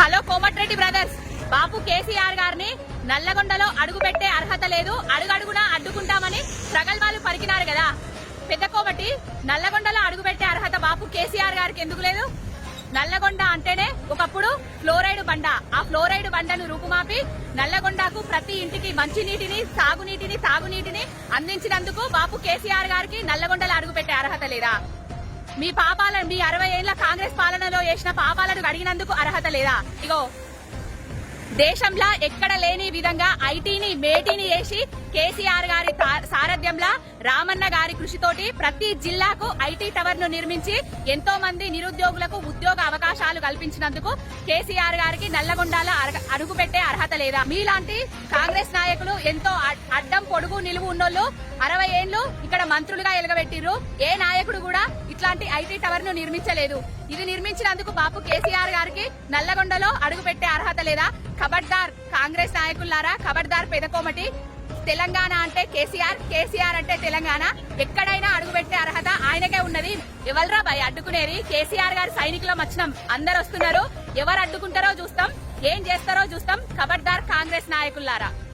Hello Komatireddy brothers. బాపు కేసీఆర్ గారిని నల్లగొండలో అడుగు పెట్టే అర్హత లేదు. అడుగడుగునా అడ్డుకుంటామని ప్రగల్భాలు పలికినారు కదా. పెద్ద కోమటి నల్లగొండలో అడుగు పెట్టే అర్హత బాపు కేసీఆర్ గారికి ఎందుకు లేదు? నల్లగొండ అంటేనే ఒకప్పుడు ఫ్లోరైడ్ బండ. ఆ ఫ్లోరైడ్ బండను రూపుమాపి నల్లగొండకు ప్రతి ఇంటికి మంచినీటిని సాగునీటిని తాగునీటిని అందించినందుకు బాపు కేసీఆర్ గారికి నల్లగొండలో అడుగు పెట్టే అర్హత లేదా? మీ పాపాలను మీ అరవై ఏళ్ళ కాంగ్రెస్ పాలనలో చేసిన పాపాలను అడిగినందుకు అర్హత లేదా? ఇగో దేశంలో ఎక్కడ లేని విధంగా ఐటీని మేటీని వేసి కేసీఆర్ గారి సారథ్యంలో రామన్న గారి కృషితోటి ప్రతి జిల్లాకు ఐటీ టవర్ను నిర్మించి ఎంతో మంది నిరుద్యోగులకు ఉద్యోగ అవకాశాలు కల్పించినందుకు కేసీఆర్ గారికి నల్లగొండలో అడుగుపెట్టే అర్హత లేదా. మీలాంటి కాంగ్రెస్ నాయకులు ఎంతో అడ్- అడ్డం పొడుగు నిలువు ఉన్నోళ్ళు అరవై ఏళ్ళు ఇక్కడ మంత్రులుగా ఎలగబెట్టిర్రు. ఏ నాయకుడు కూడా ఇట్లాంటి ఐటీ టవర్ను నిర్మించలేదు. ఇది నిర్మించినందుకు బాపు కేసీఆర్ గారికి నల్లగొండలో అడుగుపెట్టే అర్హత లేదా. ఖబర్దార్ కాంగ్రెస్ నాయకులారా ఖబర్దార్ పెదకోమటి. తెలంగాణ అంటే కేసీఆర్ కేసీఆర్ అంటే తెలంగాణ. ఎక్కడైనా అడుగుపెట్టే అర్హత ఆయనకే ఉన్నది. ఎవరిరా భయ అడ్డుకునేది? కేసీఆర్ గారి సైనికులం వచ్చినాం. అందరు వస్తున్నారు. ఎవరు అడ్డుకుంటారో చూస్తాం. ఏం చేస్తారో చూస్తాం. ఖబర్దార్ కాంగ్రెస్ నాయకులారా.